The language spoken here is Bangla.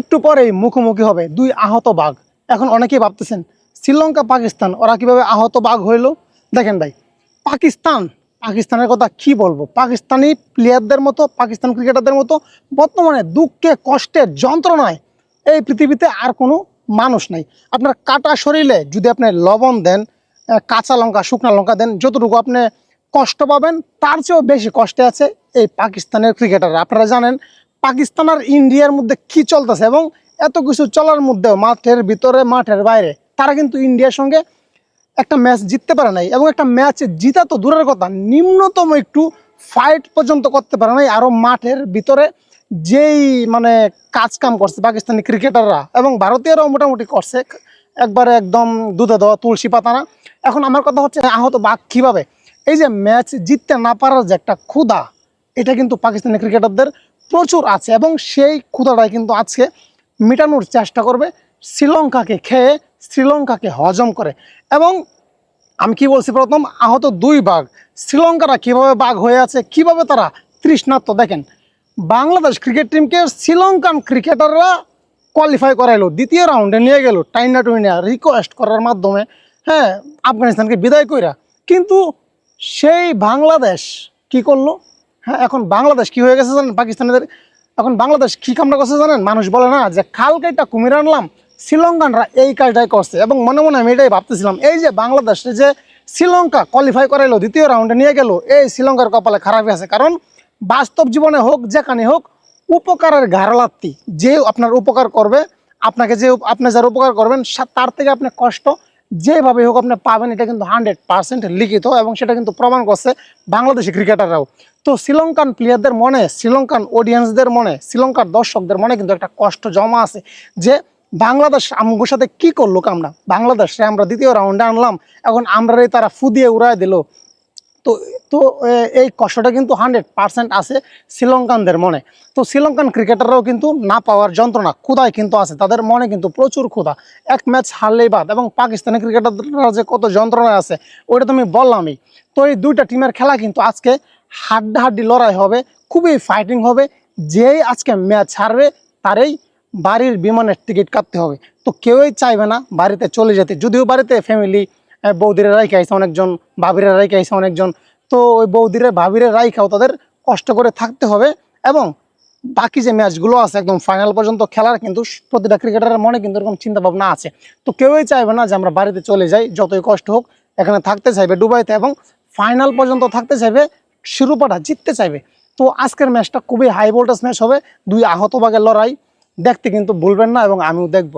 একটু পরেই মুখোমুখি হবে দুই আহত বাঘ। এখন অনেকেই ভাবতেছেন, শ্রীলঙ্কা, পাকিস্তান, ওরা কীভাবে আহত বাঘ হইল? দেখেন ভাই, পাকিস্তান, পাকিস্তানের কথা কি বলব? পাকিস্তানি প্লেয়ারদের মতো, পাকিস্তান ক্রিকেটারদের মতো বর্তমানে দুঃখে কষ্টে যন্ত্রণায় এই পৃথিবীতে আর কোনো মানুষ নাই। আপনার কাটা শরীরে যদি আপনি লবণ দেন কাঁচা লঙ্কা, শুকনা লঙ্কা দেন, যতটুকু আপনি কষ্ট পাবেন, তার চেয়েও বেশি কষ্টে আছে এই পাকিস্তানের ক্রিকেটাররা আপনারা জানেন পাকিস্তান আর ইন্ডিয়ার মধ্যে কি চলতেছে এবং এত কিছু চলার মধ্যেও মাঠের ভিতরে, মাঠের বাইরে, তারা কিন্তু ইন্ডিয়ার সঙ্গে একটা ম্যাচ জিততে পারে নাই এবং একটা ম্যাচ জিতা তো দূরের কথা, নিম্নতম একটু ফাইট পর্যন্ত করতে পারে নাই আরও মাঠের ভিতরে যেই মানে কাজ কাম করছে পাকিস্তানি ক্রিকেটাররা এবং ভারতীয়রাও মোটামুটি করছে, একবারে একদম দুধে দেওয়া তুলসী পাতানা এখন আমার কথা হচ্ছে আহত বাঘ কীভাবে? এই যে ম্যাচ জিততে না পারার যে একটা ক্ষুধা, এটা কিন্তু পাকিস্তানি ক্রিকেটারদের প্রচুর আছে এবং সেই ক্ষুধাটাই কিন্তু আজকে মেটানোর চেষ্টা করবে শ্রীলঙ্কাকে খেয়ে শ্রীলঙ্কাকে হজম করে। এবং আমি কি বলছি প্রথম, আহত দুই বাঘ। শ্রীলঙ্কারা কীভাবে বাঘ হয়ে আছে, কীভাবে তারা তৃষ্ণার্ত দেখেন। বাংলাদেশ ক্রিকেট টিমকে শ্রীলঙ্কান ক্রিকেটাররা কোয়ালিফাই করাইলো, দ্বিতীয় রাউন্ডে নিয়ে গেল, টাইনা টুইনা রিকোয়েস্ট করার মাধ্যমে হ্যাঁ আফগানিস্তানকে বিদায় কইরা। কিন্তু সেই বাংলাদেশ কি করল? হ্যাঁ এখন বাংলাদেশ কি হয়ে গেছে জানেন? পাকিস্তানিদের, এখন বাংলাদেশ কি কামটা করছে জানেন? মানুষ বলে না যে খালকাইটা কুমির আনলাম, শ্রীলঙ্কানরা এই কাজটাই করছে। এবং মনে মনে আমি এটাই ভাবতেছিলাম, এই যে বাংলাদেশে যে শ্রীলঙ্কা কোয়ালিফাই করাইলো, দ্বিতীয় রাউন্ডে নিয়ে গেল, এই শ্রীলঙ্কার কপালে খারাপই আছে। কারণ বাস্তব জীবনে হোক, যেখানে হোক, উপকারের ঘাড়লাত্তি, যে আপনার উপকার করবে, আপনাকে যে আপনি যার উপকার করবেন তার থেকে আপনি কষ্ট যেভাবে হোক আপনি পাবেন, এটা কিন্তু হান্ড্রেড পার্সেন্ট লিখিত এবং সেটা কিন্তু প্রমাণ করছে বাংলাদেশি ক্রিকেটাররাও তো শ্রীলঙ্কান প্লেয়ারদের মনে, শ্রীলঙ্কান অডিয়েন্সদের মনে, শ্রীলঙ্কার দর্শকদের মনে কিন্তু একটা কষ্ট জমা আছে যে বাংলাদেশ আমগুর সাথে কী করল আমরা বাংলাদেশে আমরা দ্বিতীয় রাউন্ডে আনলাম, এখন আমরাই তারা ফুদিয়ে উড়ায় দিল। তো তো এই কষ্টটা কিন্তু হান্ড্রেড পার্সেন্ট আছে শ্রীলঙ্কানদের মনে। তো শ্রীলঙ্কান ক্রিকেটাররাও কিন্তু না পাওয়ার যন্ত্রণা, ক্ষুধায় কিন্তু আছে। তাদের মনে কিন্তু প্রচুর ক্ষুধা। এক ম্যাচ হারলেই বাদ। এবং পাকিস্তানি ক্রিকেটাররা যে কত যন্ত্রণায় আছে, ওইটা তো আমি বললামই। তো এই দুইটা টিমের খেলা কিন্তু আজকে হাড্ডাহাড্ডি লড়াই হবে, খুবই ফাইটিং হবে। যেই আজকে ম্যাচ হারবে, তারই বাড়ির বিমানের টিকিট কাটতে হবে। তো কেউই চাইবে না বাড়িতে চলে যেতে। যদিও বাড়িতে ফ্যামিলি বৌদিরে রাইখে আইসে অনেকজন, ভাবিরে রাইখে আইসে অনেকজন। তো ওই বৌদিরে, ভাবিরে রাইখাও তাদের কষ্ট করে থাকতে হবে এবং বাকি যে ম্যাচগুলো আছে একদম ফাইনাল পর্যন্ত খেলার কিন্তু প্রতিটা ক্রিকেটারের মনে কিন্তু এরকম চিন্তা ভাবনা আছে। তো কেউই চাইবে না যে আমরা বাড়িতে চলে যাই, যতই কষ্ট হোক এখানে থাকতে চাইবে দুবাইতে এবং ফাইনাল পর্যন্ত থাকতে চাইবে, শিরোপাটা জিততে চাইবে। তো আজকের ম্যাচটা খুবই হাই ভোল্টেজ ম্যাচ হবে, দুই আহত বাগের লড়াই, দেখতে কিন্তু ভুলবেন না এবং আমিও দেখব।